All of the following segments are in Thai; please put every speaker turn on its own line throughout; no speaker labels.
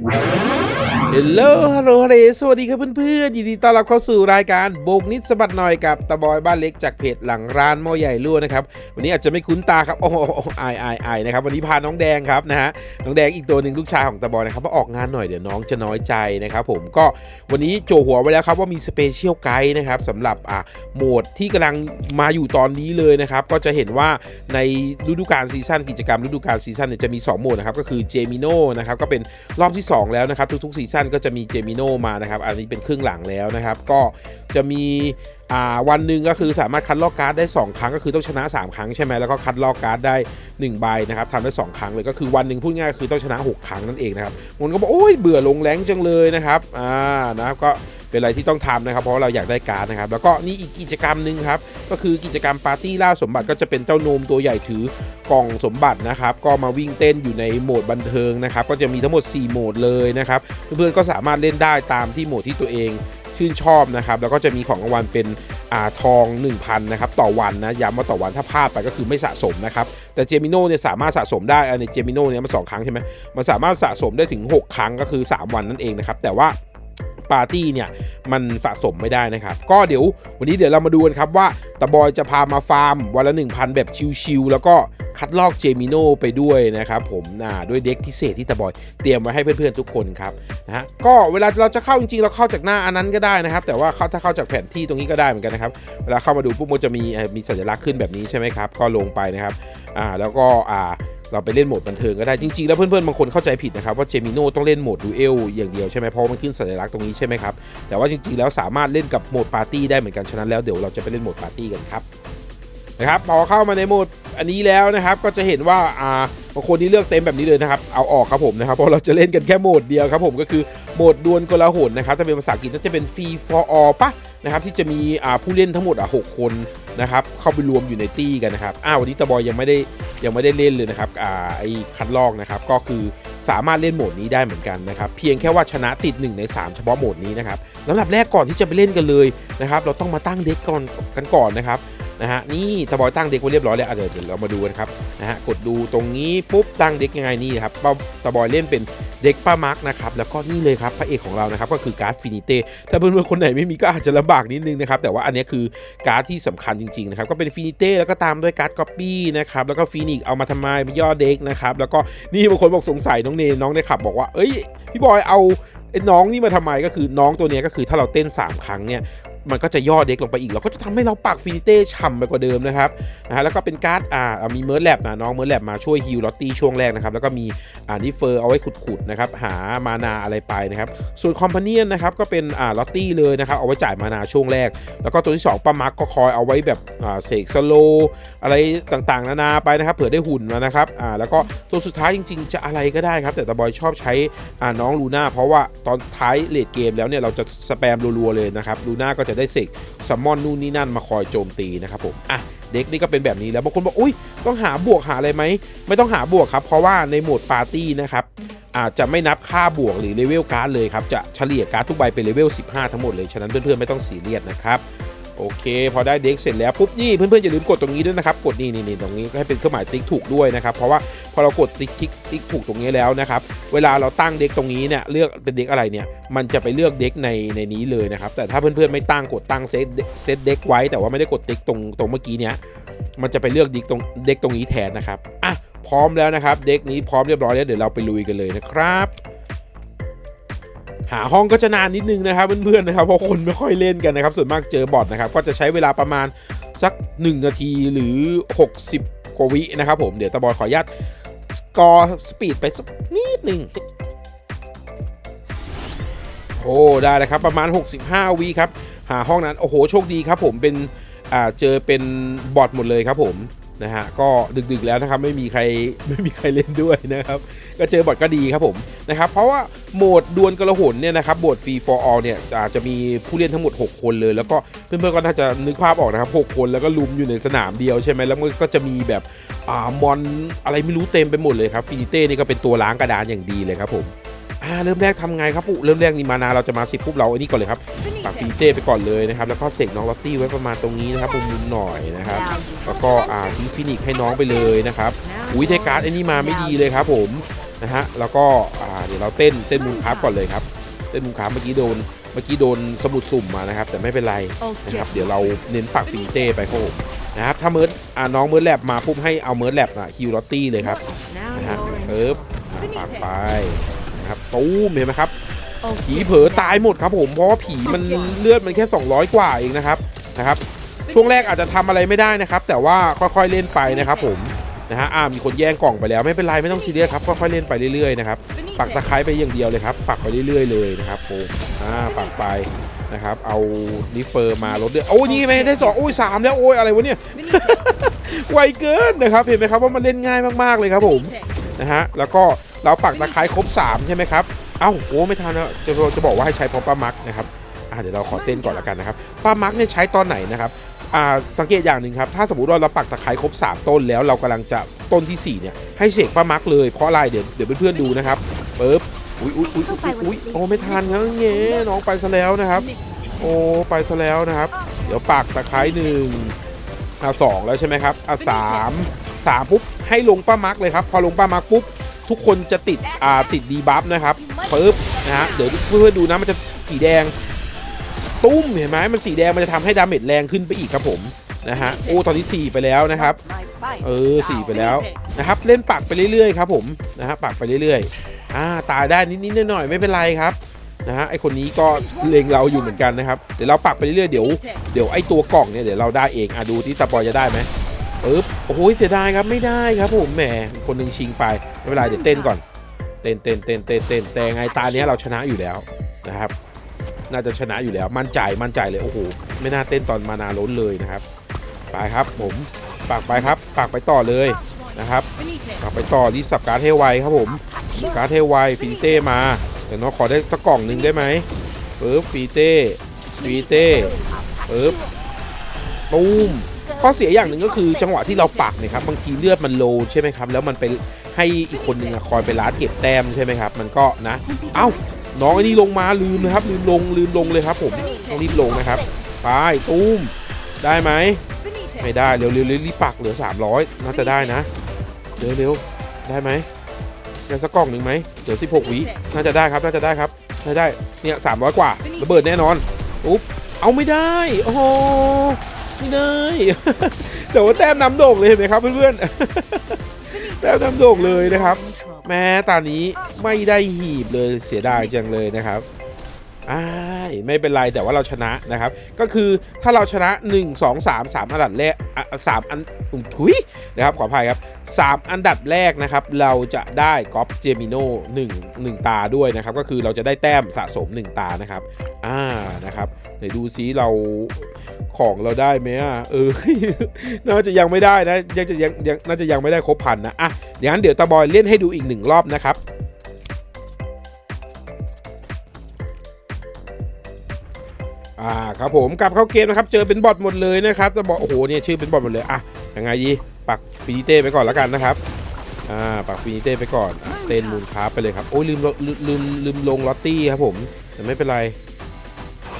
Bye. ฮลโลฮัลโหลฮัลโหลสวัสดีครับเพื่อนๆ ยินดีต้อนรับเข้าสู่รายการโบกนิดสะบัดหน่อยกับตะบอยบ้านเล็กจากเพจหลังร้านหม้อใหญ่รั่วนะครับ วันนี้อาจจะไม่คุ้นตาครับ โอ้โหอายอายอายนะครับ วันนี้พาน้องแดงครับนะฮะ น้องแดงอีกตัวหนึ่งลูกชายของตะบอยนะครับมาออกงานหน่อยเดี๋ยวน้องจะน้อยใจนะครับผม ก็วันนี้โจหัวไว้แล้วครับว่ามีสเปเชียลไกด์นะครับสำหรับอ่าโหมดที่กำลังมาอยู่ตอนนี้เลยนะครับ ก็จะเห็นว่าในฤดูกาลซีซั่นกิจกรรมฤดูกาลซีซั่นเนี่ยจะมี 2 โหมดนะครับ ก็คือเจมิโนนะครับ ก็เป็นรอบที่ 2 แล้วนะครับทุกๆซีซั่นก็จะมีเจมิโนมานะครับ อันนี้เป็นครึ่งหลังแล้วนะครับ ก็จะมีอ่าวันหนึ่งก็คือสามารถคัดลอกการ์ดได้ 2 ครั้งก็คือต้องชนะ 3 ครั้งใช่ไหมแล้วก็คัดลอกการ์ดได้1ใบนะครับทำได้ 2 ครั้งเลยก็คือวันหนึ่งพูดง่ายคือต้องชนะ 6 ครั้งนั่นเองนะครับมันก็บอกโอ้ยเบื่อลงแรงจังเลยนะครับอ่านะครับก็ เป็นอะไรที่ต้องทำนะครับ เพราะเราอยากได้การ์ดนะครับ แล้วก็นี่อีกกิจกรรมหนึ่งครับ ก็คือกิจกรรมปาร์ตี้ล่าสมบัติก็จะเป็นเจ้าโนมตัวใหญ่ถือกล่องสมบัตินะครับ ก็มาวิ่งเต้นอยู่ในโหมดบันเทิงนะครับ ก็จะมีทั้งหมด 4 โหมดเลยนะครับ เพื่อนๆก็สามารถเล่นได้ตามที่โหมดที่ตัวเองชื่นชอบนะครับ แล้วก็จะมีของรางวัลเป็นอ่าทอง 1,000นะครับต่อวันนะย้ำว่าต่อวันถ้าพลาดไปก็คือไม่สะสมนะครับ แต่เจมิโนเนี่ยสามารถสะสมได้อันนี้เจมิโนเนี่ยมันสองครั้งใช่ไหมมันสามารถสะสมได้ถึง 6 ครั้งก็คือ 3 วันนั่นเองนะครับแต่ว่า ปาร์ตี้เนี่ยมันสะสมไม่ได้นะครับ ก็เดี๋ยววันนี้เดี๋ยวเรามาดูกันครับว่าตะบอยจะพามาฟาร์มวันละ 1,000 แบบชิวๆแล้วก็คัดลอกเจมิโนไปด้วยนะครับผมอ่าด้วยเด็กพิเศษที่ตะบอยเตรียมไว้ให้เพื่อนๆทุกคนครับนะฮะก็เวลาเราจะเข้าจริงๆเราเข้าจากหน้าอันนั้นก็ได้นะครับ แต่ว่าเขาถ้าเข้าจากแผนที่ตรงนี้ก็ได้เหมือนกันนะครับเวลาเข้ามาดูปุ๊บมันจะมีมีสัญลักษณ์ขึ้นแบบนี้ใช่ไหมครับก็ลงไปนะครับอ่าแล้วก็อ่า เราไปเล่นโหมดบันเทิงก็ได้จริง ๆ แล้วเพื่อนๆบางคนเข้าใจผิดนะครับว่าเจมิโนต้องเล่นโหมดดูเอลอย่างเดียวใช่ไหมเพราะมันขึ้นสัญลักษณ์ตรงนี้ใช่ไหมครับแต่ว่าจริงๆแล้วสามารถเล่นกับโหมดปาร์ตี้ได้เหมือนกันฉะนั้นแล้วเดี๋ยวเราจะไปเล่นโหมดปาร์ตี้กันครับ นะครับพอเข้ามาในโหมดอันนี้แล้วนะครับก็จะเห็นว่าอ่าบางคนที่เลือกเต็มแบบนี้เลยนะครับเอาออกครับผมนะครับเพราะเราจะเล่นกันแค่โหมดเดียวครับผมก็คือโหมดดวลกลาหนนะครับถ้าเป็นภาษาอังกฤษน่าจะเป็น free for all ปะนะครับที่จะมีอ่าผู้เล่นทั้งหมดอะหกคนนะครับเข้าไปรวมอยู่ในตี้กันนะครับอ้าววันนี้ตะบอยยังไม่ได้ยังไม่ได้เล่นเลยนะครับอ่าไอ้คัดลอกนะครับก็คือสามารถเล่นโหมดนี้ได้เหมือนกันนะครับเพียงแค่ว่าชนะติด 1 ใน 3 เฉพาะโหมดนี้นะครับลำดับแรกก่อนที่จะไปเล่นกันเลยนะครับเราต้องมาตั้งเด็กก่อนกันก่อนนะครับ นะฮะนี่ตะบอยตั้งเด็กไว้เรียบร้อยแล้วเดี๋ยวเดี๋ยวเรามาดูกันครับนะฮะกดดูตรงนี้ปุ๊บตั้งเด็กยังไงนี่ครับตะบอยเล่นเป็นเด็กป้ามาร์กนะครับแล้วก็นี่เลยครับพระเอกของเรานะครับก็คือการ์ดฟินิเต้ถ้าเพื่อนๆคนไหนไม่มีก็อาจจะลำบากนิดนึงนะครับแต่ว่าอันนี้คือการ์ดที่สำคัญจริงๆนะครับก็เป็นฟินิเต้แล้วก็ตามด้วยการ์ดก๊อปปี้นะครับแล้วก็ฟินิกเอามาทำไมเป็นย่อเด็กนะครับแล้วก็นี่บางคนบอกสงสัยน้องเนน้องในขับบอกว่าเอ้ยพี่บอยเอาน้องนี่มาทำไมก็คือน้องตัวนี้ก็คือถ้าเราเต้น 3 ครั้งเนี่ยมันก็จะย่อเด็กลงไปอีก เราก็จะทำให้เราปากฟินิเต้ฉ่ำไปกว่าเดิมนะครับนะฮะแล้วก็เป็นการ์ดอ่ามีเมิร์ดแลบนะน้องเมิร์ดแลบมาช่วยฮิลลอตตี้ช่วงแรกนะครับแล้วก็มีอ่านิเฟอร์เอาไว้ขุดๆนะครับหามานาอะไรไปนะครับส่วนคอมพาเนียนนะครับก็เป็นอ่าลอตตี้เลยนะครับเอาไว้จ่ายมานาช่วงแรก แล้วก็ตัวที่2ปามักก็คอยเอาไว้แบบอ่าเสกสโลอะไรต่างๆ นานาไปนะครับเผื่อได้หุ่นมานะครับอ่าแล้วก็ตัวสุดท้ายจริง ๆ จะอะไรก็ได้ครับแต่ตาบอยชอบใช้อ่าน้องลูน่าเพราะว่าตอนท้ายเลดเกมแล้วเนี่ยเราจะสแปมรัวๆเลยนะครับลูน่าก็จะได้เสกซัมมอนนู่นนี่นั่นมาคอยโจมตีนะครับผมอะเด็กนี่ก็เป็นแบบนี้แล้วบางคนบอกอุ้ยต้องหาบวกหาอะไรไหมไม่ต้องหาบวกครับ เพราะว่าในโหมดปาร์ตี้นะครับอาจจะไม่นับค่าบวกหรือเลเวลการ์ดเลยครับ จะเฉลี่ยการ์ดทุกใบเป็นเลเวล 15 ทั้งหมดเลย ฉะนั้นเพื่อนๆ ไม่ต้องสีเรียดนะครับ โอเค พอได้เด็กเสร็จแล้วปุ๊บนี่เพื่อนๆอย่าลืมกดตรงนี้ด้วยนะครับ กดนี่นี่ตรงนี้ก็ให้เป็นเครื่องหมายติ๊กถูกด้วยนะครับ เพราะว่าพอเรากดติ๊กติ๊กติ๊กถูกตรงนี้แล้วนะครับ เวลาเราตั้งเด็กตรงนี้เนี่ยเลือกเป็นเด็กอะไรเนี่ย มันจะไปเลือกเด็กในในนี้เลยนะครับ แต่ถ้าเพื่อนๆไม่ตั้งกดตั้งเซตเซตเด็กไว้ แต่ว่าไม่ได้กดติ๊กตรงตรงเมื่อกี้เนี้ยมันจะไปเลือกเด็กตรงเด็กตรงนี้แทนนะครับอะพร้อมแล้วนะครับ เด็กนี้พร้อมเรียบร้อยแล้วเดี๋ยวเราไปลุยกันเลยนะครับ หาห้องก็จะนานนิดนึงนะครับเพื่อนๆนะครับเพราะคนไม่ค่อยเล่นกันนะครับส่วนมากเจอบอทนะครับก็จะใช้เวลาประมาณสัก 1 นาทีหรือ 60กว่าวินะครับผมเดี๋ยวตะบอยขออนุญาตสกอร์สปีดไปสักนิดหนึ่งโอ้ได้แล้วครับประมาณ 65วิครับหาห้องนั้นโอ้โหโชคดีครับผมเป็นอ่าเจอเป็นบอทหมดเลยครับผม นะฮะก็ดึกๆแล้วนะครับไม่มีใครไม่มีใครเล่นด้วยนะครับก็เจอบอทก็ดีครับผมนะครับเพราะว่าโหมดดวลกระหนเนี่ยนะครับโหมด free for all เนี่ยอาจจะมีผู้เล่นทั้งหมด 6 คนเลย แล้วก็เพื่อนๆก็น่าจะนึกภาพออกนะครับ6คนแล้วก็ลุมอยู่ในสนามเดียวใช่ไหมแล้วมันก็จะมีแบบอ่ามอนอะไรไม่รู้เต็มไปหมดเลยครับฟินิเต้นี่ก็เป็นตัวล้างกระดานอย่างดีเลยครับผม อ่าเริ่มแรกทำไงครับปุ๊เริ่มแรกนี่มานาเราจะมาสิบปุ๊บเราไอ้นี่ก่อนเลยครับปักฟินิเต้ไปก่อนเลยนะครับแล้วก็เสกน้องลอตตี้ไว้ประมาณตรงนี้นะครับมุมๆหน่อยนะครับแล้วก็อ่าทิ้งฟินิกให้น้องไปเลยนะครับอุ้ยเทการ์ดไอ้นี่มาไม่ดีเลยครับผมนะฮะแล้วก็อ่าเดี๋ยวเราเต้นเต้นมูลคราฟก่อนเลยครับเต้นมูลคราฟเมื่อกี้โดนเมื่อกี้โดนสมุดสุ่มมานะครับ แต่ไม่เป็นไรนะครับเดี๋ยวเราเน้นปักฟีเต้ไปครับผมนะครับถ้าเมิร์ดอ่าน้องเมิร์ดแลบมาปุ๊บให้เอาเมิร์ดแลบนะฮิวลอตตี้เลยครับนะฮะเอิบอ่าปักไปนะครับ ตู้มเห็นไหมครับ ผีเผลอตายหมดครับผม เพราะว่าผีมันเลือดมันแค่ 200 กว่าเองนะครับนะครับ ช่วงแรกอาจจะทำอะไรไม่ได้นะครับ แต่ว่าค่อยๆเล่นไปนะครับผมนะฮะอ่ามีคนแย่งกล่องไปแล้วไม่เป็นไรไม่ต้องซีเรียสครับค่อยๆเล่นไปเรื่อยๆนะครับปักตะไคร้ไปอย่างเดียวเลยครับ ปักไปเรื่อยๆเลยนะครับผมอ่าปักไปนะครับ เอานิเฟอร์มาลดเดือดโอ้ยนี่ไม่ได้สองโอ้ยสามแล้วโอ้ยอะไรวะเนี่ยไวเกินนะครับ เห็นไหมครับว่ามันเล่นง่ายมากๆเลยครับผมนะฮะแล้วก็ เราปักตะไคร้ครบ 3 ใช่ไหมครับ เอ้าโอ้ไม่ทันแล้วจะจะบอกว่าให้ใช้พร้อมป้ามักนะครับอ่าเดี๋ยวเราขอเต้นก่อนละกันนะครับป้ามักเนี่ยใช้ตอนไหนนะครับอ่าสังเกตอย่างหนึ่งครับถ้าสมมติว่าเราปักตะไคร้ครบ 3 ต้นแล้วเรากำลังจะต้นที่ 4 เนี่ยให้เสกป้ามักเลยเพราะอะไรเดี๋ยวเดี๋ยวเพื่อนๆดูนะครับปึ๊บอุ้ยอุ้ยอุ้ยอุ้ยอุ้ยโอ้ไม่ทันครับเงี้น้องไปซะแล้วนะครับ โอ้ไปซะแล้วนะครับ เดี๋ยวปักตะไคร้หนึ่งอ่าสองแล้วใช่ไหมครับอ่าสามสามปุ๊บให้ลงป้ามักเลยครับ พอลงป้ามักปุ๊บ ทุกคนจะติดอ่าติดดีบัฟนะครับปึ๊บนะฮะเดี๋ยวเพื่อนๆดูนะมันจะสีแดง ตุ้มเห็นไหมมันสีแดงมันจะทำให้ดาเมจแรงขึ้นไปอีกครับผมนะฮะโอ้ตอนนี้ 4 ไปแล้วนะครับ เออ4ไปแล้วนะครับ เล่นปักไปเรื่อยๆครับผมนะฮะปักไปเรื่อยๆอ่าตายได้นิดๆหน่อยๆไม่เป็นไรครับนะฮะไอคนนี้ก็เลงเราอยู่เหมือนกันนะครับเดี๋ยวเราปักไปเรื่อยๆเดี๋ยวเดี๋ยวไอตัวกล่องเนี่ยเดี๋ยวเราได้เองอะดูที่ตาปอยจะได้ไหม ปึ๊บโอ้โหเสียดายครับไม่ได้ครับผมแหมคนหนึ่งชิงไปไม่เป็นไรเดี๋ยวเต้นก่อน เต้นเต้นเต้นเต้นเต้นแต่ไงตาเนี้ยเราชนะอยู่แล้วนะครับ น่าจะชนะอยู่แล้วมั่นใจมั่นใจเลยโอ้โหไม่น่าเต้นตอนมานาล้นเลยนะครับไปครับผมปากไปครับปากไปต่อเลยนะครับปากไปต่อรีบสับการ์ดให้ไวครับผมการ์ดให้ไวฟีเต้มาเดี๋ยวน้องขอได้สักกล่องหนึ่งได้ไหมปึ๊บฟีเต้ฟีเต้ปึ๊บตูม ข้อเสียอย่างหนึ่งก็คือจังหวะที่เราปักเนี่ยครับบางทีเลือดมันโลใช่ไหมครับ แล้วมันไปให้อีกคนหนึ่งอะคอยไปลัดเก็บแต้มใช่ไหมครับ มันก็นะ เอ้าน้องไอ้นี่ลงมาลืมนะครับลืมลงลืมลงเลยครับ ผมต้องรีบลงนะครับไปตุ้มได้ไหมไม่ได้เร็วเร็วเร็วรีบปักเหลือ 300น่าจะได้นะเร็วเร็วได้ไหมยังสักกล่องหนึ่งไหมเหลือ16วิน่าจะได้ครับน่าจะได้ครับได้ได้เนี่ย300 กว่าระเบิดแน่นอนอุ๊บเอาไม่ได้โอ้โห ไม่ได้ แต่ว่าแต้มน้ำโด่งเลยเห็นไหมครับเพื่อนๆ แต้มน้ำโด่งเลยนะครับ แม้ตอนนี้ไม่ได้หีบเลยเสียดายจังเลยนะครับอ้าไม่เป็นไรแต่ว่าเราชนะนะครับ ก็คือถ้าเราชนะ 1 2 3 3 อันดับแรกสามอันอุ้มทุยนะครับขออภัยครับ3 อันดับแรกนะครับ เราจะได้กอล์ฟเจมิโน่1 1 ตาด้วยนะครับ ก็คือเราจะได้แต้มสะสม 1 ตานะครับ อ่านะครับไหนดูซิเรา ของเราได้ไหมอะเออ น่าจะยังไม่ได้นะยังจะยังยังน่าจะยังไม่ได้ครบพันนะอะอย่างนั้นเดี๋ยวตาบอยเล่นให้ดูอีกหนึ่งรอบนะครับอ่าครับผมกลับเข้าเกมนะครับ เจอเป็นบอทหมดเลยนะครับจะบอกโอ้โหเนี่ยชื่อเป็นบอทหมดเลยอะยังไงดีปักฟินิเต้ไปก่อนแล้วกันนะครับอ่าปักฟินิเต้ไปก่อนเต้นมูลคาร์ไปเลยครับโอ้ยลืมลืมลืมลืมลงลอตตี้ครับผมแต่ไม่เป็นไร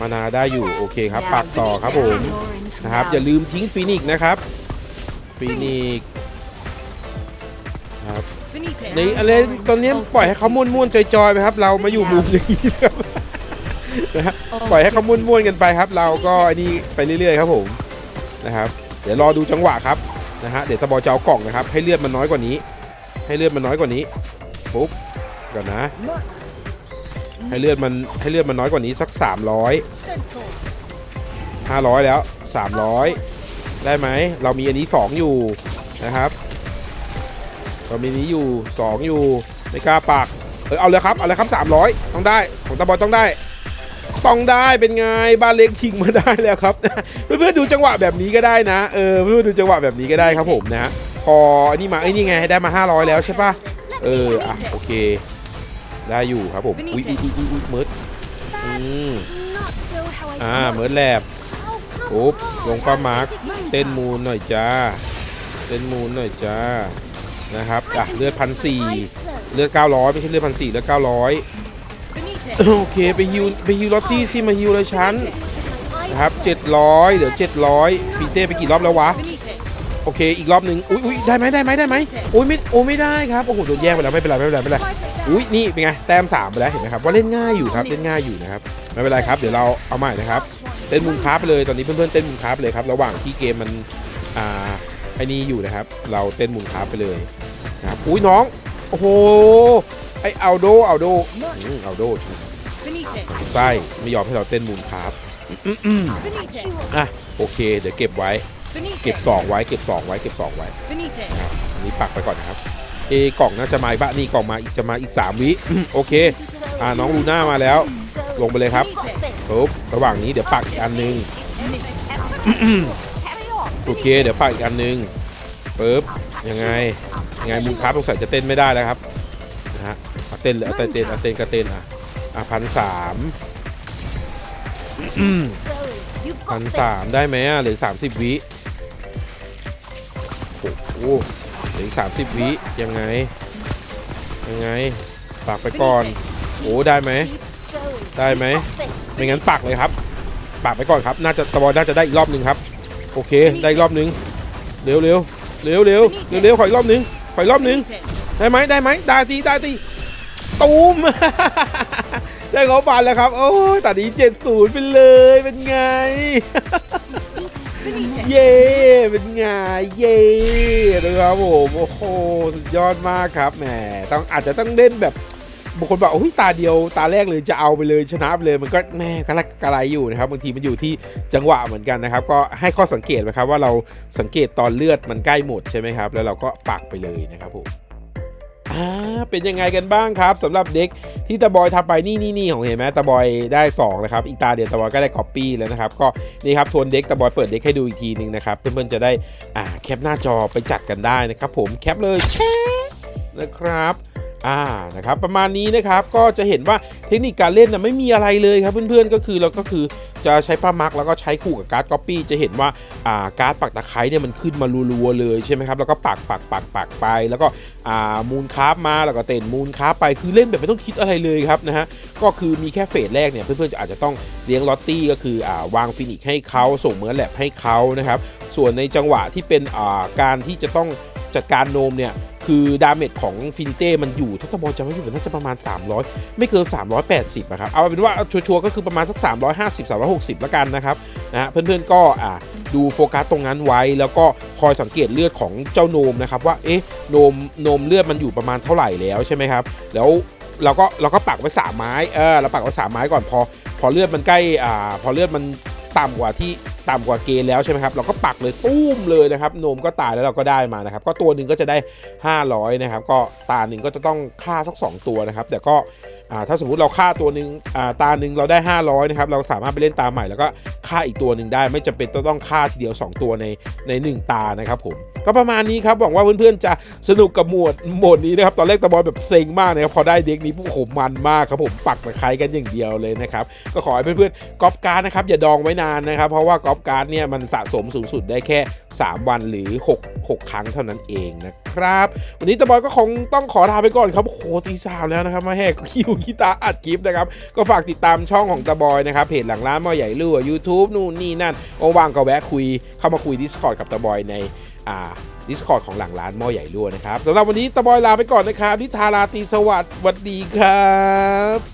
มานาได้อยู่โอเคครับ ปักต่อครับผมนะครับอย่าลืมทิ้งฟินิกส์นะครับฟินิกส์ครับในอะไรตอนนี้ปล่อยให้เขาม่วนๆจอยๆไปครับ เรามาอยู่มุมอย่างนี้ครับนะฮะปล่อยให้เขาม่วนๆกันไปครับ เราก็อันนี้ไปเรื่อยๆครับผมนะครับ เดี๋ยวรอดูจังหวะครับนะฮะเดี๋ยวตะบอจะเอากล่องนะครับ ให้เลือดมันน้อยกว่านี้ ให้เลือดมันน้อยกว่านี้ปุ๊บก่อนนะ ให้เลือดมันให้เลือดมันน้อยกว่านี้สัก 300 500 แล้ว 300 ได้ไหม เรามีอันนี้ 2 อยู่นะครับ เรามีนี้อยู่ 2 อยู่ไม่กล้าปากเออเอาเลยครับเอาเลยครับ 300 ต้องได้ของตาบอลต้องได้ต้องได้เป็นไงบ้านเล็กชิงมาได้แล้วครับ เพื่อนๆดูจังหวะแบบนี้ก็ได้นะเออเพื่อนๆดูจังหวะแบบนี้ก็ได้ครับผมนะพออันนี้มาไอ้นี่ไงได้มา 500 แล้วใช่ปะเอออะโอเค ได้อยู่ครับผมอุ้ยอุ้ยอุ้ยอุ้ยเมิร์ดอืมอ่าเมิร์ดแลบปุ๊บลงป้ามาร์คเต้นมูนหน่อยจ้าเต้นมูนหน่อยจ้านะครับอะเลือดพันสี่เลือด900ไม่ใช่เลือดพันสี่เลือด900โอเคไปฮิวไปฮิวลอตตี้สิมาฮิวเลยชั้นนะครับ700เดี๋ยว700ฟีเต้ไปกี่รอบแล้ววะโอเค อีกรอบหนึ่งอุ้ยอุ้ยได้ไหมได้ไหมได้ไหมโอ้ยไม่โอ้ไม่ได้ครับ โอ้โห โดนแย่งไปแล้ว ไม่เป็นไร ไม่เป็นไร ไม่เป็นไร อุ้ยนี่เป็นไงแต้มสามไปแล้วเห็นไหมครับว่าเล่นง่ายอยู่ครับเล่นง่ายอยู่นะครับไม่เป็นไรครับเดี๋ยวเราเอาใหม่นะครับเต้นมุมค้าไปเลยตอนนี้เพื่อนๆเต้นมุมค้าไปเลยครับระหว่างที่เกมมันอ่าไอ้นี่อยู่นะครับ เราเต้นมุมค้าไปเลยนะครับอุ้ยน้องโอ้โหไอเอาโดเอาโดอืมเอาโด
Finite.
ไม่ยอมให้เราเต้นมุมค้า
Finite.
อะโอเค เดี๋ยวเก็บไว้ เก็บสองไว้เก็บสองไว้เก็บสองไว้นะครับอันนี้ปักไปก่อนนะครับ เอกล่องน่าจะมาอีกบ้านี่กล่องมาอีกจะมาอีก 3 วิโอเคอ่าน้องลูน่ามาแล้ว ลงไปเลยครับปุ๊บระหว่างนี้เดี๋ยวปักอีกอันนึงโอเค เดี๋ยวปักอีกอันนึงปุ๊บยังไงยังไงมูลค้าสงสัยจะเต้นไม่ได้แล้วครับนะฮะเต้นเลยเต้นเต้นเต้นก็เต้นอะอะพันสามพันสามได้ไหมอะหลือสามสิบวิโอ้โห เหลืออีกสามสิบวิยังไง ยังไงปักไปก่อน โอ้ได้ไหม ได้ไหม ไม่งั้นปักเลยครับ ปักไปก่อนครับ น่าจะตะบอยน่าจะได้อีกรอบหนึ่งครับ โอเค ได้อีกรอบหนึ่งเร็วเร็วเร็วเร็วเร็วเร็วขออีกรอบหนึ่งขออีกรอบหนึ่ง
Finite.
ได้ไหมได้ไหมได้สิได้สิตูมได้เขาบันแล้วครับ โอ้ยตัดนี้เจ็ดศูนย์ไปเลย เป็นไง
Finite.
เย่เป็นไงเย่นะครับผมโอ้โหสุดยอดมากครับแหมต้องอาจจะต้องเล่นแบบบางคนบอกโอ้ยตาเดียวตาแรกเลยจะเอาไปเลยชนะไปเลยมันก็แม่กระไรกระไรอยู่นะครับบางทีมันอยู่ที่จังหวะเหมือนกันนะครับ ก็ให้ข้อสังเกตนะครับว่าเราสังเกตตอนเลือดมันใกล้หมดใช่ไหมครับ แล้วเราก็ปักไปเลยนะครับผม อ่าเป็นยังไงกันบ้างครับสำหรับเด็กที่ตาบอยทำไปนี่นี่นี่ของเห็นไหมตาบอยได้สองนะครับอีตาเดียวตาบอยก็ได้ copy แล้วนะครับก็นี่ครับทวนเด็กตะบอยเปิดเด็กให้ดูอีกทีหนึ่งนะครับเพื่อนๆจะได้อ่าแคปหน้าจอไปจัดกันได้นะครับ ผมแคปเลยแชนะครับอ่านะครับประมาณนี้นะครับก็จะเห็นว่าเทคนิคการเล่นนะไม่มีอะไรเลยครับเพื่อนๆก็คือเราก็คือ จะใช้ปลามักแล้วก็ใช้คู่กับการ์ดก๊อปปี้จะเห็นว่าอ่าการ์ดปักตะไคร้เนี่ยมันขึ้นมารัวๆเลยใช่ไหมครับแล้วก็ปักปักปักปักไป แล้วก็อ่ามูลคาร์ฟมาแล้วก็เต้นมูลคาร์ฟไปคือเล่นแบบไม่ต้องคิดอะไรเลยครับนะฮะก็คือมีแค่เฟสแรกเนี่ยเพื่อนๆจะอาจจะต้องเลี้ยงลอตตี้ก็คืออ่าวางฟินิกให้เขาส่งเหมือนแลบให้เขานะครับส่วนในจังหวะที่เป็นอ่าการที่จะต้องจัดการโนมเนี่ย คือดาเมจของฟินเต้มันอยู่ ถ้าตบอลจะไม่อยู่น่าจะประมาณ 300 ไม่เกิน 380นะครับ เอาเป็นว่าชัวร์ๆก็คือประมาณสัก 350 360แล้วกันนะครับนะฮะเพื่อนๆก็อ่าดูโฟกัสตรงนั้นไว้ แล้วก็คอยสังเกตเลือดของเจ้าโนมนะครับว่าเอ๊ะโนมโนมเลือดมันอยู่ประมาณเท่าไหร่แล้วใช่ไหมครับแล้วเราก็เราก็ปักไว้สามไม้เออเราปักไว้สามไม้ก่อนพอ พอเลือดมันใกล้อ่าพอเลือดมัน ต่ำกว่าที่ต่ำกว่าเกณฑ์แล้วใช่ไหมครับเราก็ปักเลยตุ้มเลยนะครับนมก็ตายแล้วเราก็ได้มานะครับ ก็ตัวหนึ่งก็จะได้ 500นะครับก็ตาหนึ่งก็จะต้องฆ่าสัก 2 ตัวนะครับ แต่ก็ ถ้าสมมติเราฆ่าตัวหนึ่งตาหนึ่งเราได้ 500นะครับเราสามารถไปเล่นตาใหม่แล้วก็ฆ่าอีกตัวหนึ่งได้ ไม่จำเป็นต้องฆ่าทีเดียว 2 ตัวในใน 1 ตานะครับผมก็ประมาณนี้ครับหวังว่าเพื่อนๆจะสนุกกับหมวดหมดนี้นะครับตอนแรกตะบอยแบบเซ็งมากนะครับพอได้เด็กนี้ปุ๊บโหมันมากครับผมปักตะไคร้กันอย่างเดียวเลยนะครับก็ขอให้เพื่อนๆก๊อปการ์ดนะครับอย่าดองไว้นานนะครับเพราะว่าก๊อปการ์ดเนี่ยมันสะสมสูงสุดได้แค่ 3 วันหรือ 6 6 ครั้งเท่านั้นเองนะ ครับ วันนี้ตะบอยก็คงต้องขอลาไปก่อนครับโหตีสามแล้วนะครับ มาแหกคิวกีตาร์อัดคลิปนะครับ ก็ฝากติดตามช่องของตะบอยนะครับเพจหลังร้านหมอใหญ่รั่ว YouTube นู่นนี่นั่นว่างก็แวะคุยเข้ามาคุย Discord กับตะบอยในอ่า Discord ของหลังร้านหม้อใหญ่รั่วนะครับสำหรับวันนี้ตะบอยลาไปก่อนนะครับนิทาราตีสวัสดิ์สวัสดีครับ